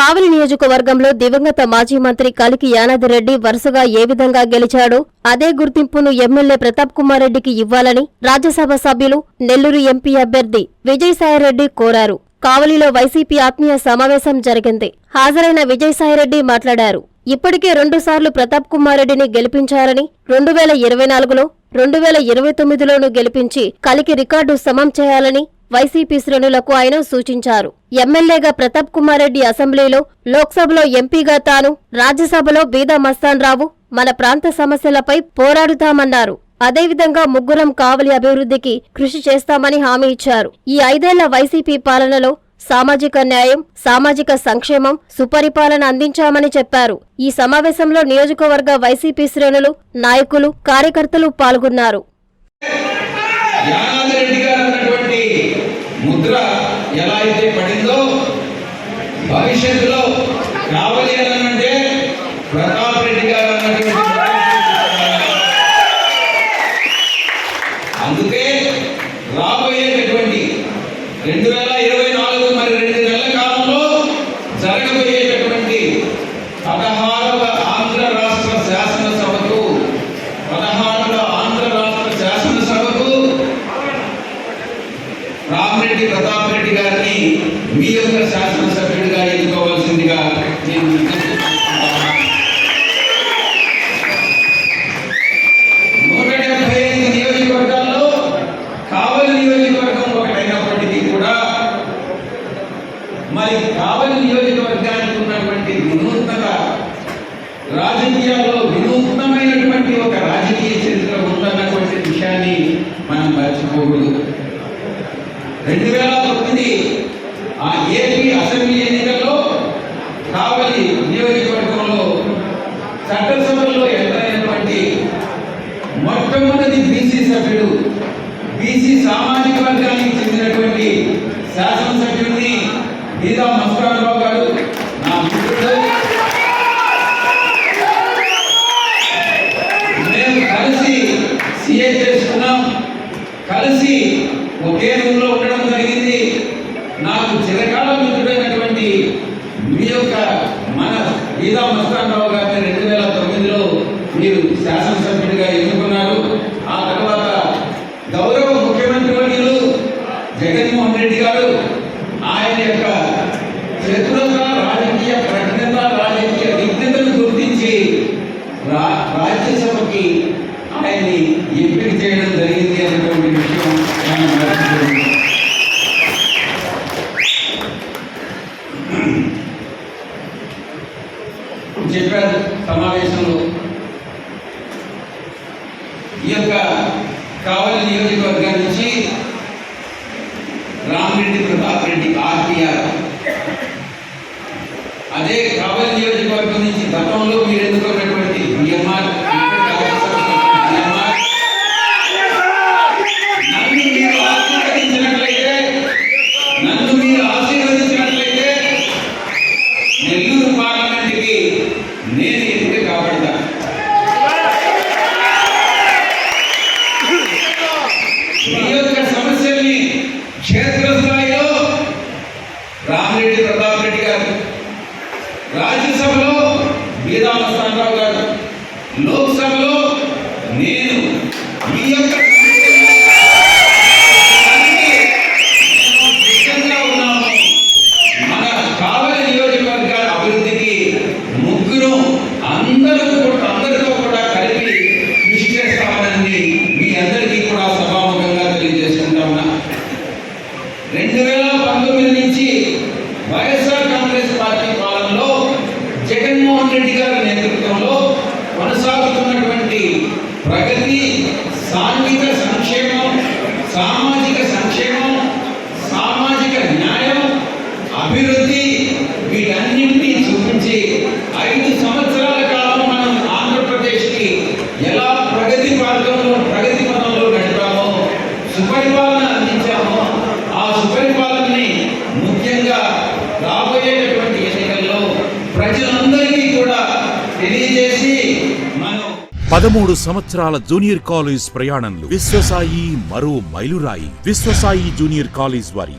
కావలి నియోజకవర్గంలో దివంగత మాజీ మంత్రి కలికి యానాదిరెడ్డి వరుసగా ఏ విధంగా గెలిచాడో అదే గుర్తింపును ఎమ్మెల్యే ప్రతాప్ కుమార్ రెడ్డికి ఇవ్వాలని రాజ్యసభ సభ్యులు నెల్లూరు ఎంపీ అభ్యర్థి విజయసాయిరెడ్డి కోరారు. కావలిలో వైసీపీ ఆత్మీయ సమావేశం జరిగింది. హాజరైన విజయసాయిరెడ్డి మాట్లాడారు. ఇప్పటికే రెండుసార్లు ప్రతాప్ కుమార్ రెడ్డిని గెలిపించారని రెండు వేల ఇరవై నాలుగులో రెండు వేల ఇరవై తొమ్మిదిలోనూ గెలిపించి కలికి రికార్డు సమం చేయాలని వైసీపీ శ్రేణులకు ఆయన సూచించారు. ఎమ్మెల్యేగా ప్రతాప్ కుమార్ రెడ్డి అసెంబ్లీలో లోక్సభలో ఎంపీగా తాను రాజ్యసభలో బీదా మస్తాన్ రావు మన ప్రాంత సమస్యలపై పోరాడుతామన్నారు. అదేవిధంగా ముగ్గురం కావలి అభివృద్ధికి కృషి చేస్తామని హామీ ఇచ్చారు. ఈ ఐదేళ్ళ వైసీపీ పాలనలో సామాజిక న్యాయం సామాజిక సంక్షేమం సుపరిపాలన అందించామని చెప్పారు. ఈ సమావేశంలో నియోజకవర్గ వైసీపీ శ్రేణులు నాయకులు కార్యకర్తలు పాల్గొన్నారు యానాది రెడ్డి గారు అన్నటువంటి ముద్ర ఎలా అయితే పడిందో భవిష్యత్తులో రావాలి అని అంటే ప్రతాప్ రెడ్డి గారు అన్నటువంటి ముద్ర అందుకే రాబోయేటటువంటి రెండు వేల ఇరవై నాలుగు మరి రెండు నెలల కాలంలో జరగబోయేటటువంటి పదహారవ ఆంధ్ర రాష్ట్ర శాసనసభకు పదహారవ ఆంధ్ర రాష్ట్ర శాసనసభకు రామరెడ్డి ప్రతాప్ రెడ్డి గారిని మీ యొక్క శాసనసభ్యుడిగా ఎన్నుకోవాల్సిందిగా నేను విజ్ఞప్తి చేస్తున్నాను. నూట డెబ్బై ఐదు నియోజకవర్గాల్లో కావలి నియోజకవర్గం ఒకటైనప్పటికీ కూడా మరి కావలి నియోజకవర్గానికి ఉన్నటువంటి వినూత్నత రాజకీయాల్లో రెండు వేల తొమ్మిది ఆ ఏపీ అసెంబ్లీ ఎన్నికల్లో కావలి నియోజకవర్గంలో చట్టసభలో ఎంతైనటువంటి మొట్టమొదటి బీసీ సభ్యుడు బీసీ సామాజిక వర్గానికి చెందినటువంటి శాసనసభ్యుడిని గీతా మస్తానరావు గారు నా మిత్రుడు. మేము కలిసి సిఏ చేసుకున్నాం. కలిసి ఒకే మన గీతా మస్తానరావు గారిని రెండు వేల తొమ్మిదిలో మీరు శాసనసభ్యుడిగా ఎన్నుకున్నారు. ఆ తర్వాత గౌరవ ముఖ్యమంత్రి వర్యులు జగన్మోహన్ రెడ్డి గారు ఆయన యొక్క చతురత రాజకీయ ప్రజ్ఞత రాజకీయ విజ్ఞతను గుర్తించి రాజ్యసభకి ఆయన్ని ఎంపిక చెప్పారు సమావేశంలో. ఈ యొక్క కావలి నియోజకవర్గం నుంచి రామిరెడ్డి ప్రతాప్ రెడ్డి ఆర్టీఆర్ అదే కావలి నియోజకవర్గం నుంచి గతంలో మీరు ఎన్నుకున్నటువంటి బిఎంఆర్ నన్ను మీరు ఆశీర్వదించినట్లయితే నన్ను మీరు ఆశీర్వదించినట్లయితే నెల్లూరు పార్లమెంట్కి నేను ఎంపిక కాబడతాను మీ యొక్క సమస్యల్ని క్షేత్రస్థాయిలో రామిరెడ్డి ప్రతాప్ రెడ్డి గారు రాజ్యసభలో బీదామస్తానరావు గారు లోక్సభలో నేను మీ యొక్క సమస్యల్ని మేము సిద్ధంగా ఉన్నాము. మన కావలి నియోజకవర్గ అభివృద్ధికి ముగ్గురు అందరూ కూడా అందరితో కూడా కలిపి కృషి చేస్తామని మీ అందరికీ కూడా సభాముఖంగా తెలియజేసుకుంటా ఉన్నా రెండు వేల పంతొమ్మిది నుంచి వైఎస్ఆర్ కాంగ్రెస్ పార్టీ పాలనలో జగన్మోహన్ రెడ్డి గారి నేతృత్వంలో కొనసాగుతున్నటువంటి ప్రగతి సాంఘిక సంక్షేమం సామాజిక సంక్షేమం సామాజిక న్యాయం అభివృద్ధి వీటన్నింటినీ నుంచి ఐదు సంవత్సరాల కాలం మనం ఆంధ్రప్రదేశ్కి ఎలా ప్రగతి మార్గంలో ప్రగతి పథంలో నడిపామో సుపరిపాలన అందించామో ఆ సుపరిపాలనని ముఖ్యంగా రాబోయేటటువంటి ఎన్నికల్లో ప్రజలందరికీ కూడా తెలియజేసి మనం పదమూడు సంవత్సరాల జూనియర్ కాలేజ్ ప్రయాణంలో విశ్వసాయి మరో మైలురాయి. విశ్వసాయి జూనియర్ కాలేజ్ వారి